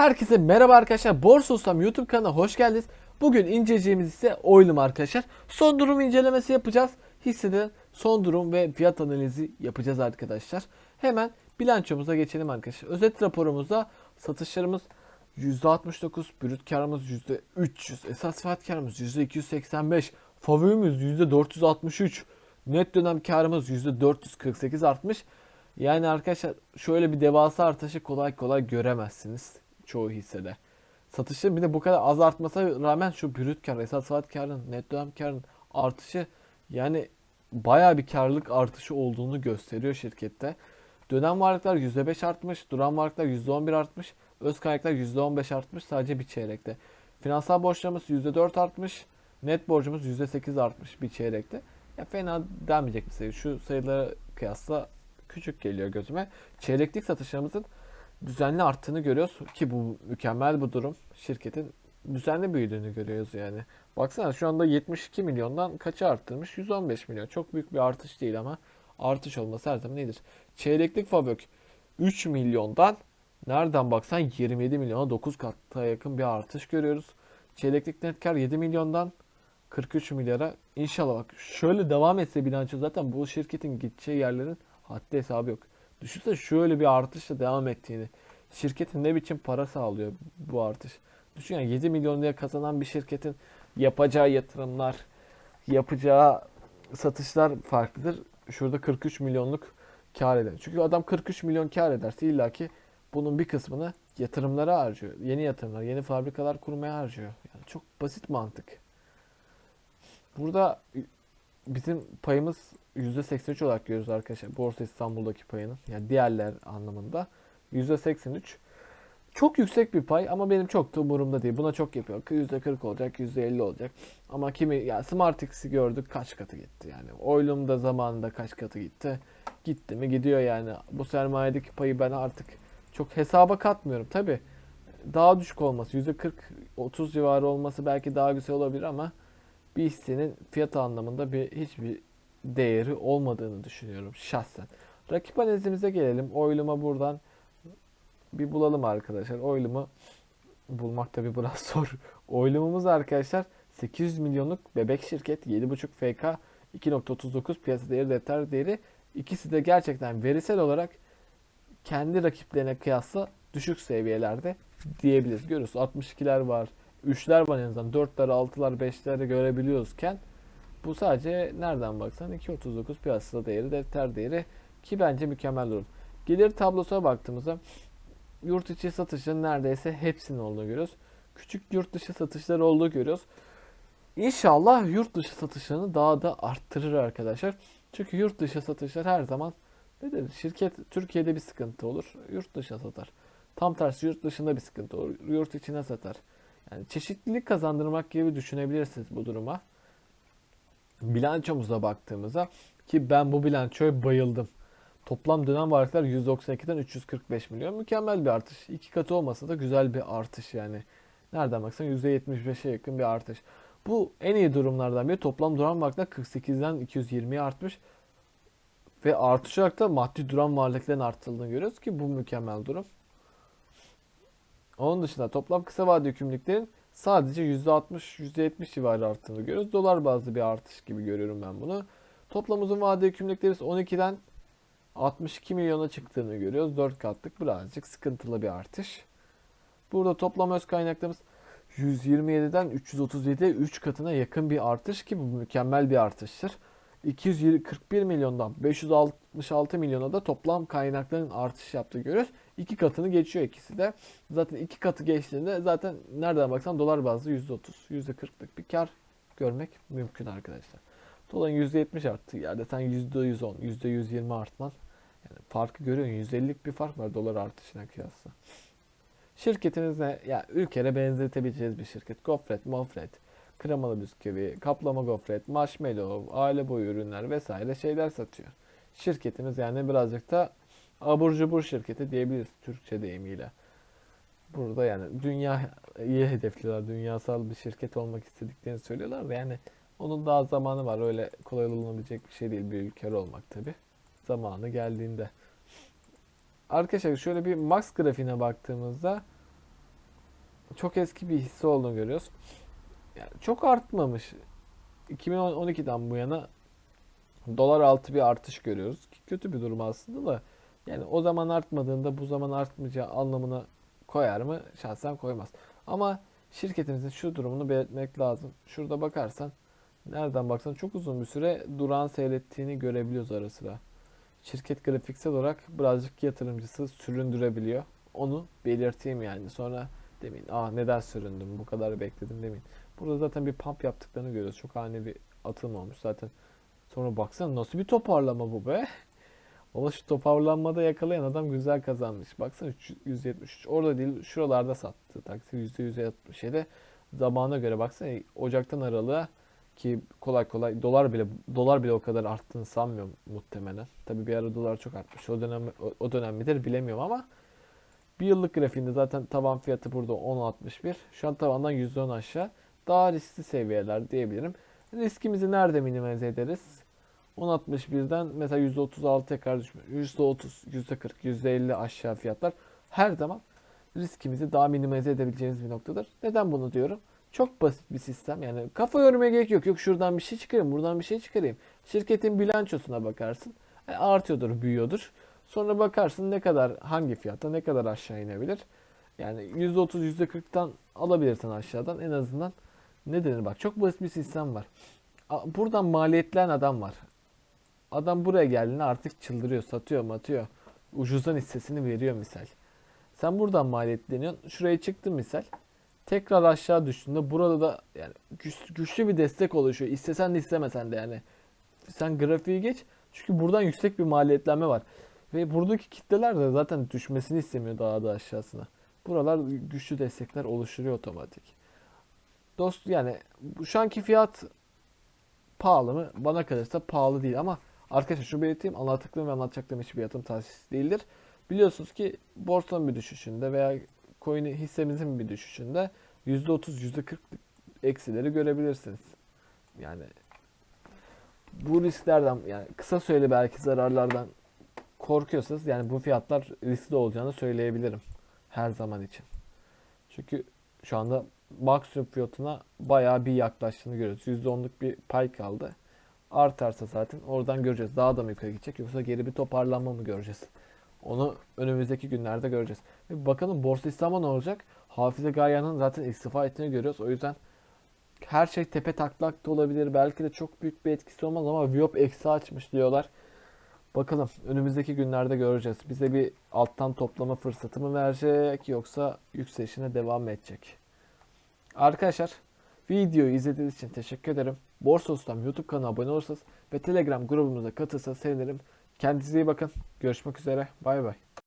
Herkese merhaba arkadaşlar. Borsa Ustam YouTube kanalına hoş geldiniz. Bugün inceleyeceğimiz ise oylum arkadaşlar. Son durum incelemesi yapacağız. Hisseden son durum ve fiyat analizi yapacağız arkadaşlar. Hemen bilançomuza geçelim arkadaşlar. Özet raporumuzda satışlarımız %69, brüt karımız %300, esas fiyat karımız %285, favorimiz %463, net dönem karımız %448 artmış. Yani arkadaşlar şöyle bir devasa artışı kolay kolay göremezsiniz çoğu hissede. Satışın bir de bu kadar az artmasına rağmen şu brüt kar, esas fiyat karın, net dönem karın artışı yani baya bir karlılık artışı olduğunu gösteriyor şirkette. Dönem varlıklar %5 artmış, duran varlıklar %11 artmış, öz kaynaklar %15 artmış sadece bir çeyrekte. Finansal borçlarımız %4 artmış, net borcumuz %8 artmış bir çeyrekte. Ya fena denmeyecek bir sayı. Şu sayılara kıyasla küçük geliyor gözüme. Çeyreklik satışlarımızın düzenli arttığını görüyoruz ki bu mükemmel bu durum. Şirketin düzenli büyüdüğünü görüyoruz yani. Baksana şu anda 72 milyondan kaça arttırmış? 115 milyon. Çok büyük bir artış değil ama artış olması her zaman iyidir. Çeyreklik fabrik 3 milyondan nereden baksan 27 milyona 9 kata yakın bir artış görüyoruz. Çeyreklik net kar 7 milyondan 43 milyara. İnşallah bak şöyle devam etse bilanço zaten bu şirketin gideceği yerlerin haddi hesabı yok. Düşünsene şöyle bir artışla devam ettiğini. Şirketin ne biçim para sağlıyor bu artış. Düşün yani 7 milyon lira kazanan bir şirketin yapacağı yatırımlar, yapacağı satışlar farklıdır. Şurada 43 milyonluk kar eder. Çünkü adam 43 milyon kar ederse illaki bunun bir kısmını yatırımlara harcıyor. Yeni yatırımlar, yeni fabrikalar kurmaya harcıyor. Yani çok basit mantık. Burada bizim payımız %83 olarak görüyoruz arkadaşlar. Borsa İstanbul'daki payının. Yani diğerler anlamında. %83. Çok yüksek bir pay ama benim çok da umurumda değil. Buna çok yapıyor. %40 olacak, %50 olacak. Ama kimi ya SmartX'i gördük kaç katı gitti yani. Oylum da zamanında kaç katı gitti. Gitti mi gidiyor yani. Bu sermayedeki payı ben artık çok hesaba katmıyorum. Tabi daha düşük olması %40-30 civarı olması belki daha güzel olabilir ama bir hissenin fiyat anlamında bir hiçbir değeri olmadığını düşünüyorum şahsen. Rakip analizimize gelelim. Oyluma buradan bir bulalım arkadaşlar. Oylumu bulmak tabi biraz zor. Oylumumuz arkadaşlar 800 milyonluk bebek şirket 7.5 FK 2.39 piyasa değeri defter değeri ikisi de gerçekten verisel olarak kendi rakiplerine kıyasla düşük seviyelerde diyebiliriz. Görüyoruz 62'ler var, 3'ler var en azından 4'ler, 6'lar, 5'leri görebiliyoruzken bu sadece nereden baksan 2.39 piyasa değeri, defter değeri ki bence mükemmel durum. Gelir tablosuna baktığımızda yurt içi satışların neredeyse hepsinin olduğunu görüyoruz. Küçük yurt dışı satışları olduğu görüyoruz. İnşallah yurt dışı satışlarını daha da arttırır arkadaşlar. Çünkü yurt dışı satışlar her zaman nedir? Şirket Türkiye'de bir sıkıntı olur. Yurt dışına satar. Tam tersi yurt dışında bir sıkıntı olur. Yurt içine satar. Yani çeşitlilik kazandırmak gibi düşünebilirsiniz bu duruma. Bilançomuza baktığımızda ki ben bu bilançoya bayıldım. Toplam dönem varlıklar 192'den 345 milyon. Mükemmel bir artış. İki katı olmasa da güzel bir artış yani. Nereden baksan %75'e yakın bir artış. Bu en iyi durumlardan biri. Toplam duran varlıklar 48'den 220'ye artmış. Ve artış olarak da maddi duran varlıkların arttığını görüyoruz ki bu mükemmel durum. Onun dışında toplam kısa vade yükümlülüklerin sadece %60, %70 civarı arttığını görüyoruz. Dolar bazlı bir artış gibi görüyorum ben bunu. Toplam uzun vade yükümlülükleri 12'den 62 milyona çıktığını görüyoruz. 4 katlık birazcık sıkıntılı bir artış. Burada toplam öz kaynaklarımız 127'den 337'ye 3 katına yakın bir artış ki bu mükemmel bir artıştır. 241 milyondan 566 milyona da toplam kaynakların artış yaptığı görüyoruz. İki katını geçiyor ikisi de. Zaten iki katı geçtiğinde zaten nereden baksan dolar bazlı %30, %40'lık bir kar görmek mümkün arkadaşlar. Doların %70 arttığı yerde sen %110, %120 artman. Yani farkı görüyorsun. %50'lik bir fark var dolar artışına kıyasla. Şirketimiz ne? Ya ülkere benzetebileceğiz bir şirket. Gofret, Mofret, kremalı bisküvi, kaplama gofret, marshmallow, aile boyu ürünler vesaire şeyler satıyor. Şirketimiz yani birazcık da abur cubur şirketi diyebiliriz Türkçe deyimiyle. Burada yani dünyayı hedefliyorlar. Dünyasal bir şirket olmak istediklerini söylüyorlar da yani onun daha zamanı var. Öyle kolay olunabilecek bir şey değil bir ülke olmak tabi. Zamanı geldiğinde. Arkadaşlar şöyle bir Max grafiğine baktığımızda çok eski bir hisse olduğunu görüyoruz. Yani çok artmamış. 2012'den bu yana dolar altı bir artış görüyoruz. Ki Kötü bir durum aslında da. Yani o zaman artmadığında bu zaman artmayacağı anlamına koyar mı? Şahsen koymaz. Ama şirketimizin şu durumunu belirtmek lazım. Şurada bakarsan nereden baksan çok uzun bir süre duran seyrettiğini görebiliyoruz ara sıra. Şirket grafiksel olarak birazcık yatırımcısı süründürebiliyor. Onu belirteyim yani. Sonra demeyin aa neden süründüm bu kadar bekledim demeyin. Burada zaten bir pump yaptıklarını görüyoruz. Çok ani bir atım olmuş zaten. Sonra baksana nasıl bir toparlama bu be. Valla şu toparlanmada yakalayan adam güzel kazanmış. Baksana 300 173. Orada değil şuralarda sattı. Taksi %167. Zamana göre baksana Ocak'tan Aralık'a ki kolay kolay dolar bile dolar bile o kadar arttığını sanmıyorum muhtemelen. Tabii bir ara dolar çok artmış. O dönem o, dönem midir bilemiyorum ama bir yıllık grafiğinde zaten taban fiyatı burada 10.61. Şu an tavandan %10 aşağı. Daha riskli seviyeler diyebilirim. Riskimizi nerede minimize ederiz? 10.61'den mesela %36 tekrar düşmüş. %30, %40, %50 aşağı fiyatlar her zaman riskimizi daha minimize edebileceğimiz bir noktadır. Neden bunu diyorum? Çok basit bir sistem. Yani kafa yormaya gerek yok. Yok şuradan bir şey çıkarayım, buradan bir şey çıkarayım. Şirketin bilançosuna bakarsın. E, artıyordur, büyüyordur. Sonra bakarsın ne kadar hangi fiyatta ne kadar aşağı inebilir. Yani %30, %40'tan alabilirsin aşağıdan en azından ne denir bak çok basit bir sistem var. Buradan maliyetlen adam var. Adam buraya geldiğinde artık çıldırıyor, satıyor, matıyor. Ucuzdan hissesini veriyor misal. Sen buradan maliyetleniyorsun. Şuraya çıktın misal. Tekrar aşağı düştüğünde burada da yani güç- güçlü bir destek oluşuyor. İstesen de istemesen de yani. Sen grafiği geç. Çünkü buradan yüksek bir maliyetlenme var. Ve buradaki kitleler de zaten düşmesini istemiyor daha da aşağısına. Buralar güçlü destekler oluşturuyor otomatik. Dost yani şu anki fiyat pahalı mı? Bana kalırsa pahalı değil ama arkadaşlar şu belirteyim anlattıklarım ve anlatacaklarım hiçbir yatırım tavsiyesi değildir. Biliyorsunuz ki borsanın bir düşüşünde veya coin hissemizin bir düşüşünde %30 %40 eksileri görebilirsiniz. Yani bu risklerden yani kısa süreli belki zararlardan korkuyorsanız yani bu fiyatlar riskli olacağını söyleyebilirim her zaman için. Çünkü şu anda maksimum fiyatına bayağı bir yaklaştığını görüyoruz. %10'luk bir pay kaldı. Artarsa zaten oradan göreceğiz. Daha da mı yukarı gidecek yoksa geri bir toparlanma mı göreceğiz? Onu önümüzdeki günlerde göreceğiz. Ve bakalım Borsa İstanbul ne olacak? Hafize Gaye'nin zaten istifa ettiğini görüyoruz. O yüzden her şey tepe taklak da olabilir. Belki de çok büyük bir etkisi olmaz ama Viop eksi açmış diyorlar. Bakalım önümüzdeki günlerde göreceğiz. Bize bir alttan toplama fırsatı mı verecek yoksa yükselişine devam edecek? Arkadaşlar videoyu izlediğiniz için teşekkür ederim. Borsa Ustam YouTube kanalına abone olursanız ve Telegram grubumuza katılırsanız sevinirim. Kendinize iyi bakın. Görüşmek üzere. Bay bay.